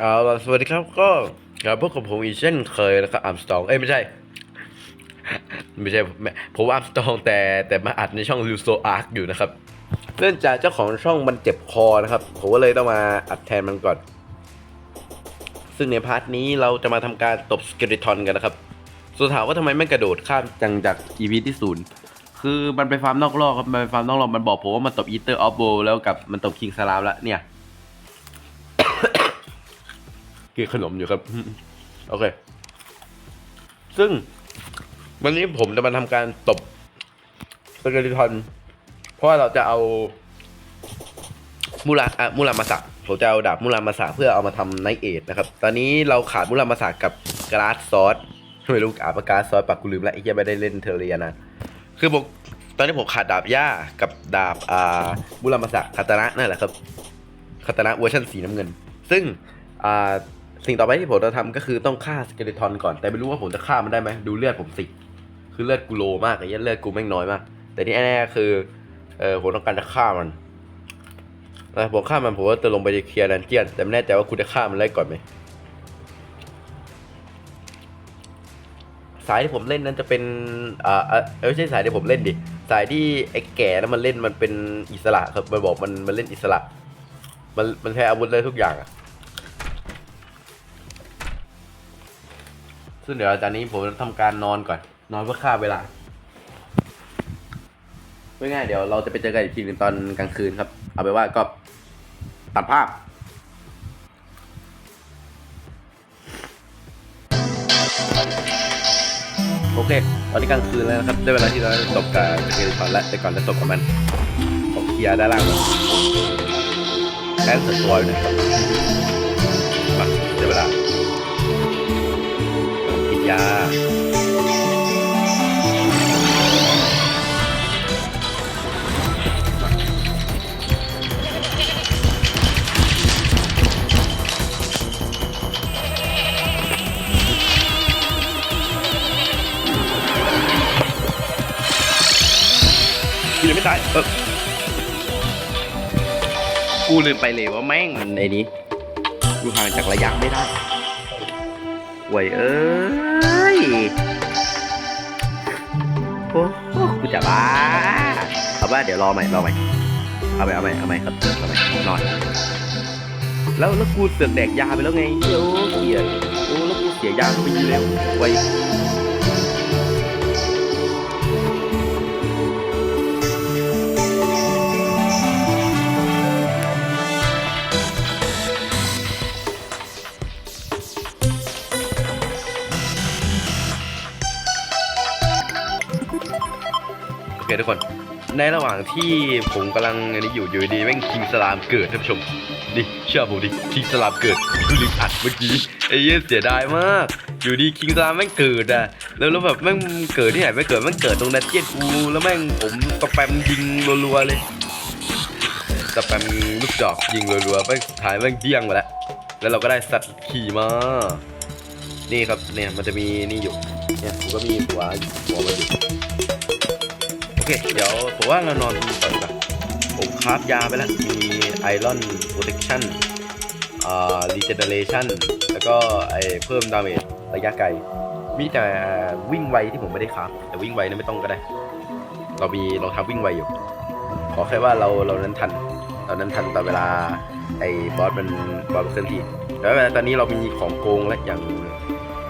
เอาสวัสดีครับก็กลับพบกับผมอีกเช่นเคยนะครับอัมสตองเอ้ยไม่ใช่ ไม่ใช่ผมอัมสตองแต่แต่มาอัดในช่องลิวโซอาร์คอยู่นะครับเนื่องจากเจ้าของช่องมันเจ็บคอนะครับผมก็เลยต้องมาอัดแทนมันก่อน ซึ่งในพาร์ทนี้เราจะมาทำการตบสเกลิทอนกันนะครับส่วนถามว่าทำไมไม่กระโดดข้ามจังจาก EP ที่ศูนย์คือมันไปฟาร์มนอกรอบครับมันไปฟาร์มนอกรอบมันบอกผมว่ามันตบอีเตอร์ออฟโบแล้วกับมันตบคิงสลามแล้วเนี่ย กินขนมอยู่ครับ โอเค ซึ่งวันนี้ผมจะมาทำการตบสเกลิทอน เพราะว่าเราจะเอามูราอะมูรามาสะผมจะเอาดาบมูรามาสะเพื่อเอามาทำไนเอทนะครับ ตอนนี้เราขาดมูรามาสะกับกราสซอสไม่รู้อาปากาซอสปากกูลืมแล้วไอ้เหี้ยไม่ได้เล่นเทเรียนะ คือผมตอนนี้ผมขาดดาบย่ากับดาบอ่ามูรามาสะคาตานะนั่นแหละครับคาตานะเวอร์ชันสีน้ำเงิน ซึ่งอ่า สิ่งต่อไปที่ผมจะทำก็คือต้องฆ่าสเกเลทอนก่อน แต่ไม่รู้ว่าผมจะฆ่ามันได้ไหมดูเลือดผมสิ คือเลือดกูโลมากไอ้เหี้ยเลือดกูแม่งน้อยมาก แต่ที่แน่ๆคือเออผมต้องการจะฆ่ามันนะผมฆ่ามันผมว่าจะลงไปเคลียร์ดันเจียน แต่ไม่แน่ใจว่าคุณจะฆ่ามันได้ก่อนไหมสายที่ผมเล่นนั้นจะเป็นอ่าเออไม่ใช่สายที่ผมเล่นดิ สายที่ไอ้แก่นั้นมันเล่นมันเป็นอิสระครับมันบอกมันมันเล่นอิสระ มันมันใช้อาวุธได้ทุกอย่างอะ ซึ่งเดี๋ยวจารย์นี้ผมจะทำการนอนก่อน นอนเพื่อฆ่าเวลาไม่ง่ายเดี๋ยวเราจะไปเจอกันอีกทีหนึ่งตอนกลางคืนครับ เอาไปว่าก็ตัดภาพโอเค ตอนนี้กลางคืนแล้วนะครับได้เวลาที่เราจะตบกับเกลิทอนแล้วแต่ก่อนจะตบกับมันผมเคลียร์ด้านล่างก่อนแอนสตัวอยนะครับ กูลืมไปเลยว่าแม่งมันไอ้นี้กูห่างจากระยะไม่ได้หวยเอ้ยโอ้โหกูจะบ้าเอาว่าเดี๋ยวรอใหม่รอใหม่เอาใหม่เอาใหม่เอาใหม่ครับเอาใหม่นอนแล้วแล้วกูเสือกแดกยาไปแล้วไงเดี๋ยวเกียโอ้แล้วกูเสียยาไปเร็วไวโอเค ทุกคน ในระหว่างที่ผมกำลังอันนี้อยู่อยู่ดีแม่งคิงสลามเกิดท่านผู้ชมดิเชื่อผมดิคิงสลามเกิดกูลืมอัดเมื่อกี้ไอ้เหี้ยเสียดายมาก อยู่ดีคิงสลามแม่งเกิดอะแล้วแล้วแบบแม่งเกิดที่ไหนไม่เกิดแม่งเกิดตรงดันเจียนกูแล้วแม่งผมสแปมยิงรัวๆเลยสแปมลูกจอกยิงรัวๆแม่งสุดท้ายแม่งเดี้ยงมาแล้วแล้วเราก็ได้สัตว์ขี่มานี่ครับเนี่ยมันจะมีนี่อยู่เนี่ยผมก็มีหัวหัวมันอยู่ เค เดี๋ยวผมว่าเรานอนก่อนดีกว่าผมคราฟยาไปแล้ว มีไอรอนโปรเทคชั่นอ่ารีเจเนเรชั่นแล้วก็ไอเพิ่มดาเมจระยะไกล มีแต่วิ่งไวที่ผมไม่ได้คราฟแต่วิ่งไวนั้นไม่ต้องก็ได้ เรามีรองเท้าวิ่งไวอยู่ ขอแค่ว่าเราเรานั้นทันเรานั้นทันตอนเวลาไอ้บอสมันบอสมันเคลื่อนที่แล้วตอนนี้เรามีของโกงและอย่าง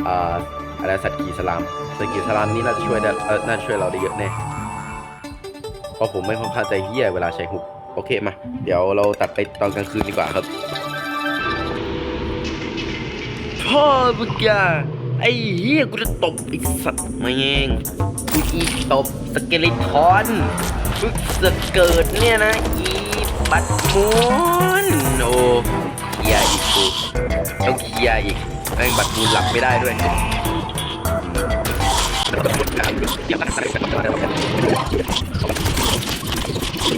อ่าอะไรสัตว์ขี่สลามสัตว์ขี่สลามนี้น่าจะช่วยได้น่าจะช่วยเราได้เยอะแน่ เพราะผมไม่ค่อนข้างใจเฮี้ยเวลาใช้หุบโอเคมา เดี๋ยวเราตัดไปตอนกลางคืนดีกว่าครับพ่อมึงอย่าไอ้เฮี้ยกูจะตบไอ้สัตว์มาเองกูอีตบสเกลิทอนมึงจะเกิดเนี่ยนะอีบัตมูนโอ้เคลียอีกกูต้องเคลียอีกแม่งบัตมูนหลับไม่ได้ด้วย ใน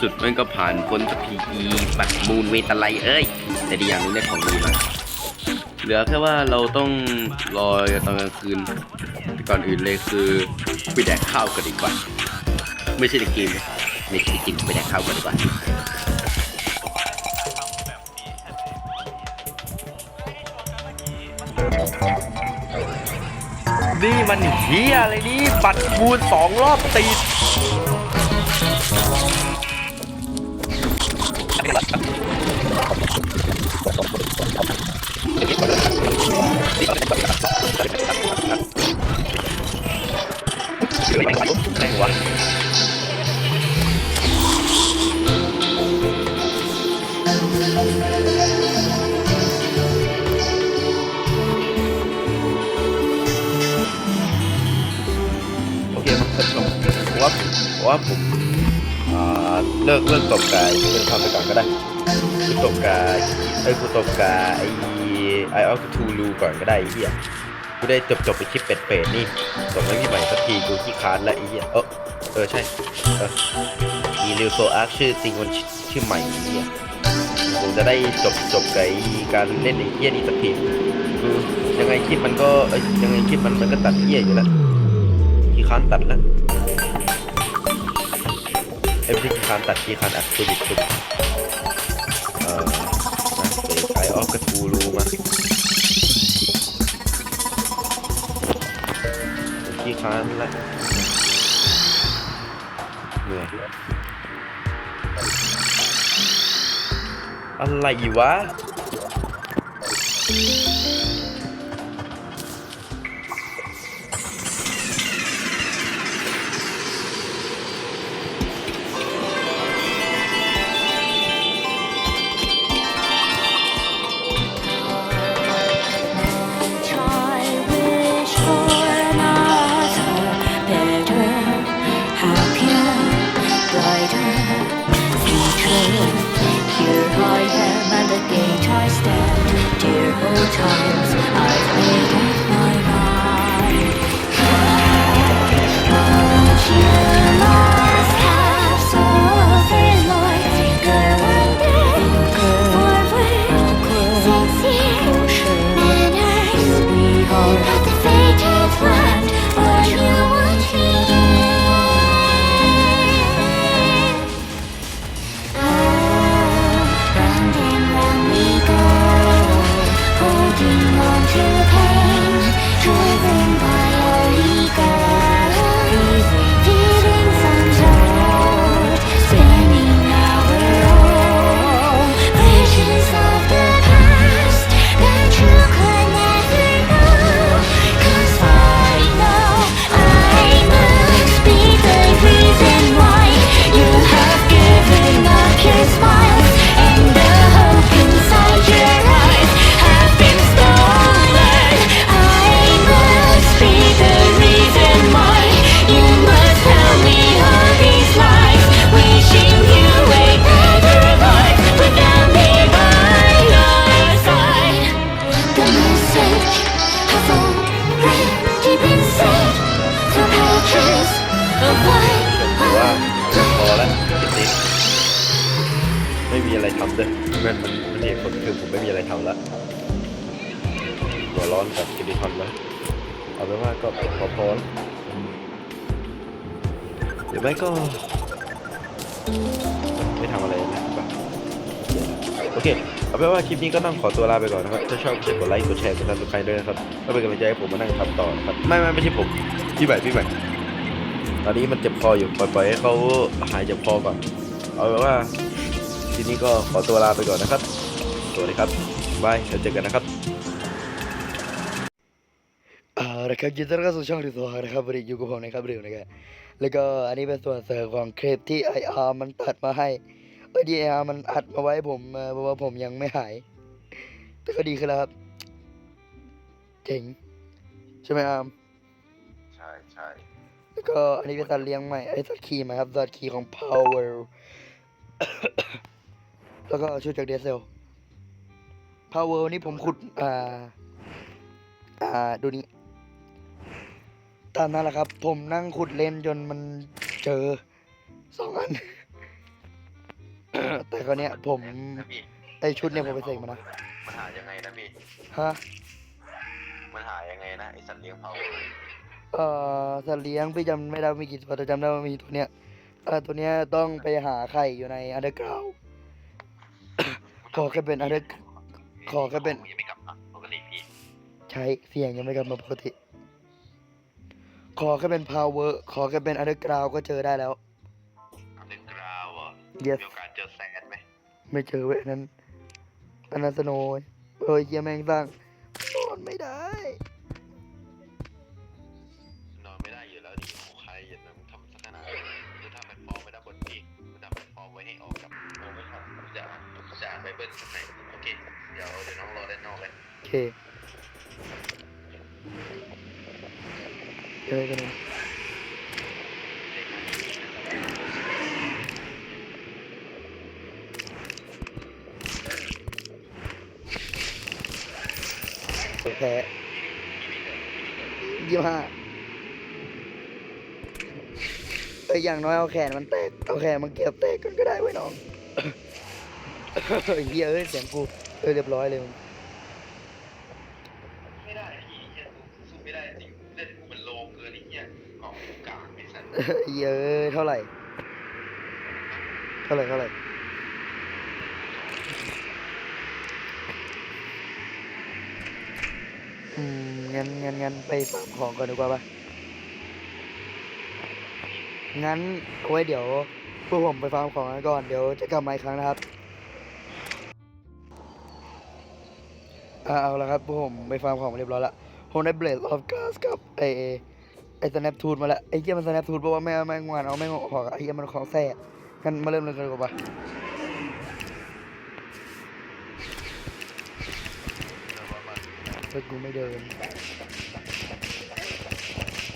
สุดมันก็ผ่านพ้นสักทีอีบัตรมูลเวตาไลเอ้ย แต่ดีอย่างนึงได้ของดีมาเหลือแค่ว่าเราต้องรอตอนกลางคืน ก่อนอื่นเลยคือไปแดกข้าวกันดีกว่า ไม่ใช่ในเกมนะในชีวิตจริงไปแดกข้าวกันดีกว่านี่มันเฮียอะไรนี่บัตรมูลสองรอบติดไห ผมว่าผมอ่าเลิกเลิกตบกายเป็นความไปก่อนก็ได้คุณตบกายไอ้ยคุณตบกายไอ้ไอออฟทูลูก่อนก็ได้ไอ้เหี้ยกูได้จบจบไปคลิปเป็ดเป็ดนี่ส่งให้พี่ใหม่สักทีกูขี้ค้านแล้วไอ้เหี้ยเออเออใช่เออมีริวโซอาร์คชื่อจริงมันชื่อใหม่ไอ้เหี้ยผมจะได้จบจบกับไอ้การเล่นไอ้เหี้ยนี่สักทีคือยังไงคลิปมันก็ยังไงคลิปมันมันก็ตัดเหี้ยอยู่แล้วขี้ค้านตัดแล้ว เอ้ยไม่ใช่คีย์คานตัดคีย์คานอัดสุดิสุดเอ่อนะเด็กไอออฟกระทูรูมาคีย์คานละเหนื่อยอะไรวะ เป็นว่าก็พอพอแล้วหรือไม่ก็ ไม่ทำอะไรนะครับโอเค เอาเป็นว่าคลิปนี้ก็ต้องขอตัวลาไปก่อนนะครับ ถ้าชอบก็ช่วยกดไลค์กดแชร์กดติดตามด้วยนะครับเพื่อเป็นกำลังใจให้ผมมานั่งทำต่อครับไม่ไม่ไม่ใช่ผมพี่ใหม่พี่ใหม่ตอนนี้มันเจ็บคออยู่ปล่อยปล่อยให้เขาหายเจ็บคอก่อน เอาเป็นว่าทีนี้ก็ขอตัวลาไปก่อนนะครับ สวัสดีครับบายเดี๋ยวเจอกันนะครับ นะครับยินดีต้อนรับสู่ช่องรีสอร์นะครับบริอยู่กับผมนะครับริวนะครับแล้วก็อันนี้เป็นส่วนเสริมของคลิปที่ไออาร์มันตัดมาให้เออดีไออาร์มันอัดมาไว้ให้ผมเอ่อเพราะว่าผมยังไม่หาย แต่ก็ดีขึ้นแล้วครับเจ๋งใช่ไหมอาร์มใช่ใช่แล้วก็อันนี้เป็นสัตว์เลี้ยงใหม่ไอ้สัตว์ขี่ใหม่ครับสัตว์ขี่ของ Power แล้วก็ชุดจากเดซเซล Power นี่ผมขุดอ่าอ่าดูนี่ ตามนั้นแหละครับ ผมนั่งขุดเล่นจนมันเจอสองอัน แต่คราวเนี้ยผมนะพี่ไอชุดเนี่ยผมไปเสกมานะมันหายังไงนะพี่ ฮะมันหายังไงนะไอสัตว์เลี้ยงเผาเอ่อสัตว์เลี้ยงพี่จำไม่ได้ว่ามีกี่ตัวแต่จำได้ว่ามีตัวเนี้ยเอ่อตัวเนี้ยต้องไปหาไข่อยู่ในอันเดอร์กราว ขอแค่เป็นอะไรขอแค่เป็น ยังไม่กลับมาปกติพี่ ใช้เสียงยังไม่กลับมาปกติ ขอแค่เป็น power ขอแค่เป็น underground ก็เจอได้แล้ว อันเดอร์กราวอะ yes มีโอกาสเจอแสนไหมไม่เจอเว้ยอันนั้นอันนั้นสโนว์เอ้ยเฮียแม่งสร้างนอนไม่ได้ แพ้ยี่ห้าเอ้ยอย่างน้อยเอาแขนมันแตกเอาแขนมันเก็บแตกกันก็ได้ไว้ยน้องเฮ้ยเหี้ยเอ้ยเสียงกูเออเรียบร้อยเลยมึงไม่ได้พี่เฮียกูสู้ไม่ได้จริงเล่นกูมันโลเกินไอ้เฮียของกูกากไอ้สัตว์เยอะเท่าไหร่ เท่าไหร่เท่าไหร่ อืมงั้นงั้นงั้นไปฟาร์มของก่อนดีกว่าปะงั้นเอาไว้เดี๋ยวพวกผมไปฟาร์มของกันก่อน เดี๋ยวจะกลับมาอีกครั้งนะครับอ่าเอาละครับพวกผมไปฟาร์มของเรียบร้อยละผมได้เบลดออฟกาสกับไอไอสแนปทูดมาแล้วไอเหี้ยมันสแนปทูดเพราะว่าแม่แม่งวานเอาแม่งออกอะไอเหี้ยมันของแท้งั้นมาเริ่มเลยกันดีกว่าปะ เฮ้ยกูไม่เดิน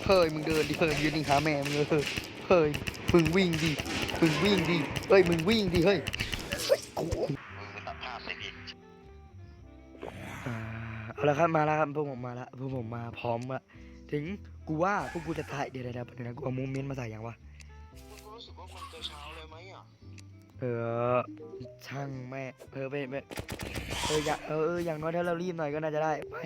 เฮ้ยมึงเดินดิเฮ้ยมึงยืนนิ่งหาแม่มึงเลยเฮ้ยมึงวิ่งดิมึงวิ่งดิเฮ้ยมึงวิ่งดิเฮ้ยเฮ้ยกูมึงไปตัดภาพเลยพี่อ่าเอาละครับมาแล้วครับพวกผมมาแล้วพวกผมมาพร้อมละถึงกูว่าพวกกูจะถ่ายเดี๋ยวเดี๋ยวเดี๋ยวเดี๋ยวนะกูเอามูเมนต์มาใส่ยังวะ เออช่างแม่เออไปไปเอออยากเออเอออย่างน้อยถ้าเรารีบหน่อยก็น่าจะได้ไป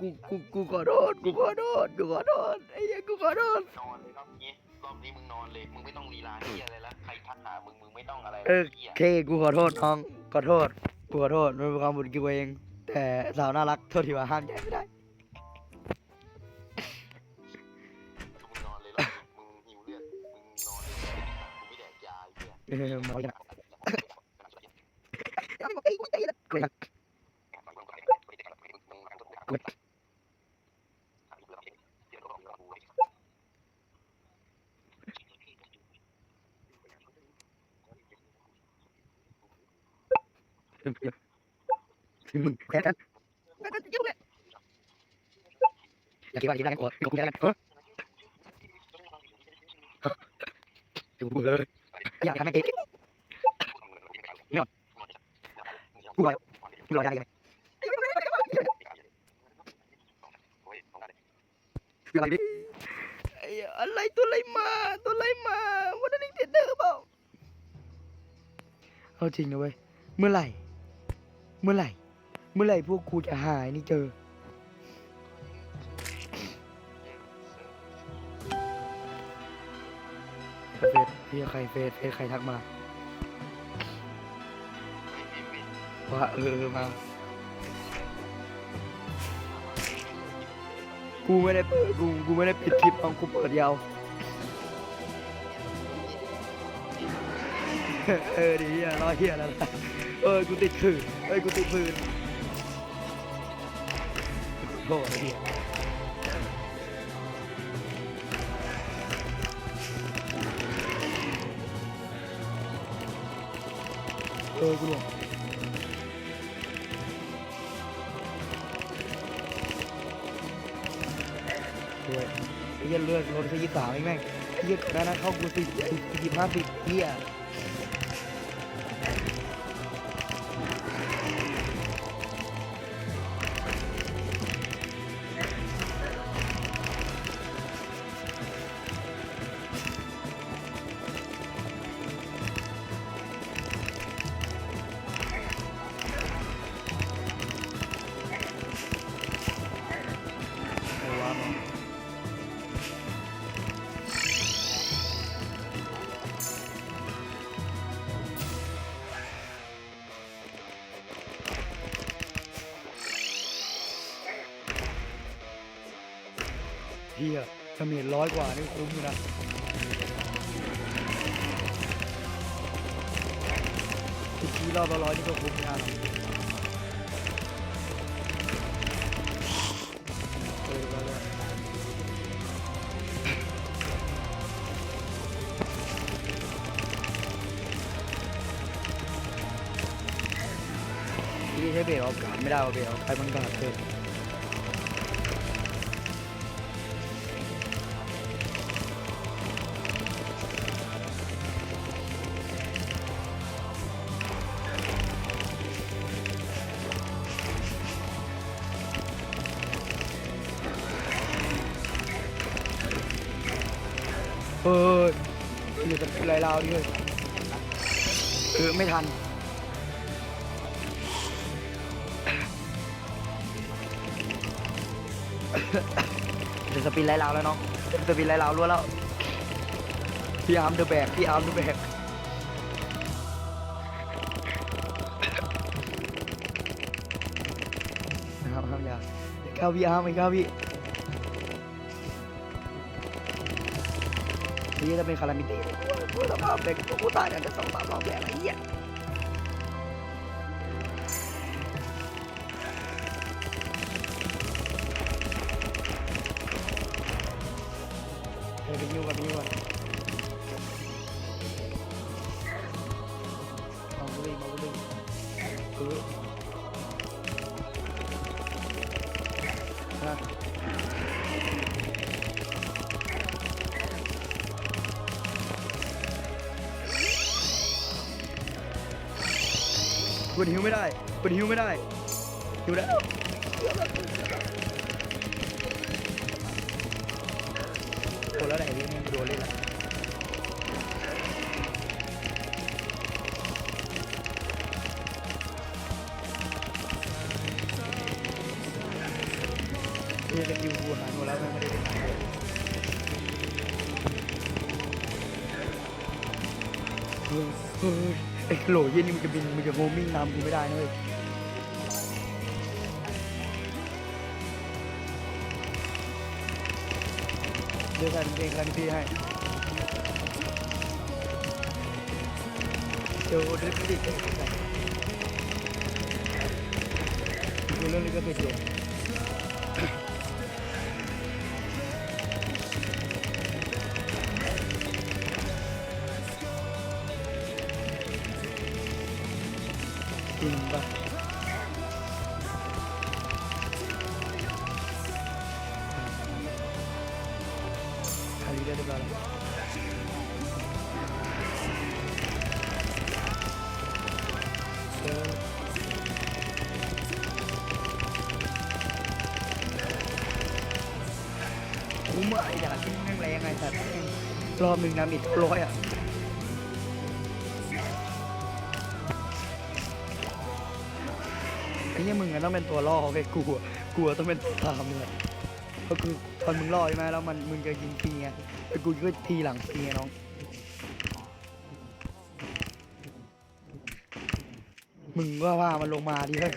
กูกูกูขอโทษกูขอโทษกูขอโทษไอ้เหี้ยกูขอโทษนอนเลยรอบนี้รอบนี้มึงนอนเลยมึงไม่ต้องลีลาเฮียอะไรละใครทักหามึงมึงไม่ต้องอะไรเออเฮียเคกูขอโทษน้องขอโทษกูขอโทษมันเป็นความบุญกูเองแต่สาวน่ารักโทษทีว่าห้ามใจไม่ได้าไอ้เฮียเออมาอย่างมึงแค่นั้นอย่าคิดว่าคิดได้กันก่อนกูคิดได้กันเออกูเลยอยากทำให้เองกูรอกูรอได้ยังไงกูรอดิไอะไรตัวอะไรมา ตัวอะไรมาวันนี้เด็ดเด้อเปล่าเอาจริงนะเว้ยเมื่อไหร่ เมื่อไหร่ เมื่อไหร่พวกกูจะหายนี่เจอ เฟซพี่ใครเฟซเฟซใครทักมาว่าเออมา กูไม่ได้เปิดกูกูไม่ได้ปิดคลิปของกูเปิดยาวเออดีอะรอเฮียแล้วล่ะเออกูติดคืนเอ้ยกูติดคืนโอ้เฮียเออกูหลง เลือดรถแค่ยี่สามเองแม่งเหี้ยก่อนหน้านั้นเข้ากูสิบสิบห้าสิบเหี้ย มจร้อยกว่านี่คุ้มอยู่นะสิบทีรอบละร้อยนี่ก็คุ้มนะเออร้อยร้อยนี่ใช้เบรกออกการไม่ได้ว่าเบรกออกไปมันกาดเกินาวดิเฮ้ยเออไม่ทันจะสปินไรลาวแล้วน้องจะสปินไรลาวรั่วแล้ว พี่อาร์มเดอะแบก พี่อาร์มเดอะแบกนะครับครับอย่าเข้าพี่อาร์มไม่เข้าพี่ นี่จะเป็นคารามิตี้กูสภาพเด็กกูตายกันี่ยจะสองสามรอบแล้วไอ้เหี้ย กดฮิวไม่ได้กดฮิวไม่ได้ฮิวแล้วโอ้แล้วไหนนี่โดนเล่นละ ย็นนี่มันจะบินมันจะโฮมิ่งนำกูไม่ได้นะเว้ยเดี๋ยวกันเองกันพี่ให้เดี๋ยวเดี๋ยวพี่ดิดูเรื่องนี้ก็เคยเจอ กูเมื่อไอ้ด่าที่แม่งแรงไงสัตว์รอบหนึ่งน้ำอีกร้อยอะไอ้เนี่ยมึงอะต้องเป็นตัวล่อไอ้กูอะกูอะต้องเป็นตัวตามมึงอะเพราะคือตอนมึงล่อใช่ไหมแล้วมันมึงจะยิงฟรีไงไอ้กูก็ทีหลังฟรีไงน้อง มึงว่าว่ามันลงมาดิเฮ้ย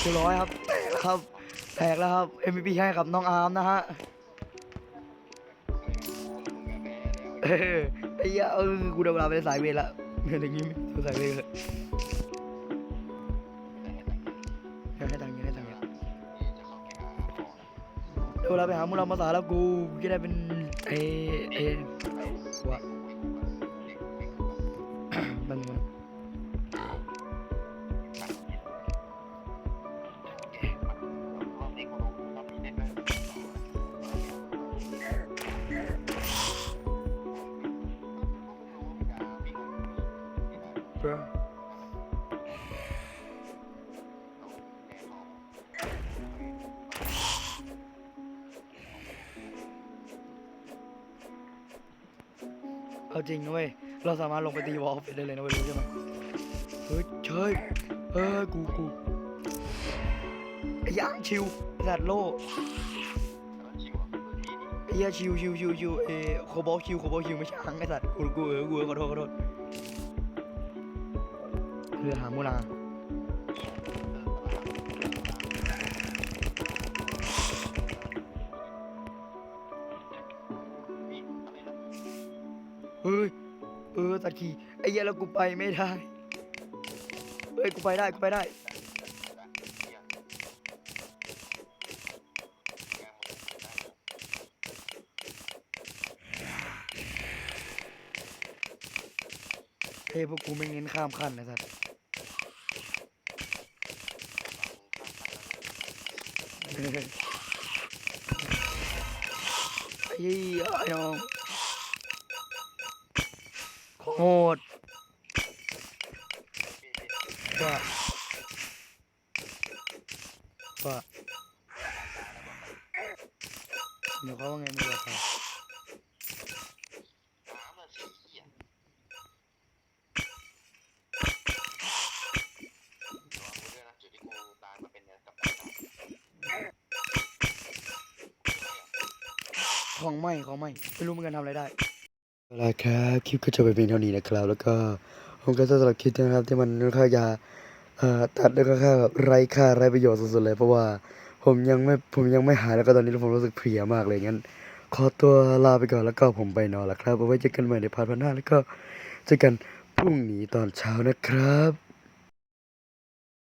เรียบร้อยครับแตกแล้วครับแตกแล้วครับ MVP ให้กับน้องอาร์มนะฮะเออไอ้เหี้ยเออกูเดาเวลาไปสายเวรละเงินอย่างงี้ไม่สายเวรเลยอย ลาไปหามุลามาสาแล้วกูจะได้เป็นเอเอ เอาจริงนะเว้ย เราสามารถลงไปตีวอลได้เลยนะเว้ยรู้ใช่ไหมเฮ้ยเชยเออกูกูไอ้ย่างชิวสัตว์โลไอ้เหี้ยชิวชิวชิวชิวเอโคบอลชิวโคบอลชิวไม่ใช่หังไอ้สัตว์กูกูเออกูขอโทษขอโทษรือหามูลา เฮ้ยเออสักทีไอ้เหี้ยแล้วกูไปไม่ได้เฮ้ยกูไปได้กูไปได้เฮ้ยพวกกูไม่เงินข้ามขั้นนะสัตว์ไอ้เหี้ยไอ้น้อง โหดว่าว่าเดี๋ยวเขาว่าไงมึงจะไปน้ำมันสีเหี้ยระวังไว้ด้วยนะจุดที่กูตายมาเป็นเนี่ยกับไอ้น้ำของไม่ของไม่ไม่รู้เหมือนกันทำอะไรได้ เอาละครับคลิปก็จะไปเป็นเท่านี้นะครับ แล้วก็ผมก็จะสำหรับคลิปนะครับ ที่มันค่อนข้างจะเอ่อตัดแล้วก็ค่าแบบไร้ค่าไร้ประโยชน์สุดๆเลย เพราะว่าผมยังไม่ผมยังไม่หายแล้วก็ตอนนี้ผมรู้สึกเพลียมากเลยงั้น ขอตัวลาไปก่อนแล้วก็ผมไปนอนละครับเอาไว้เจอกันใหม่ในพาร์ทหน้าแล้วก็เจอกันพรุ่งนี้ตอนเช้านะครับ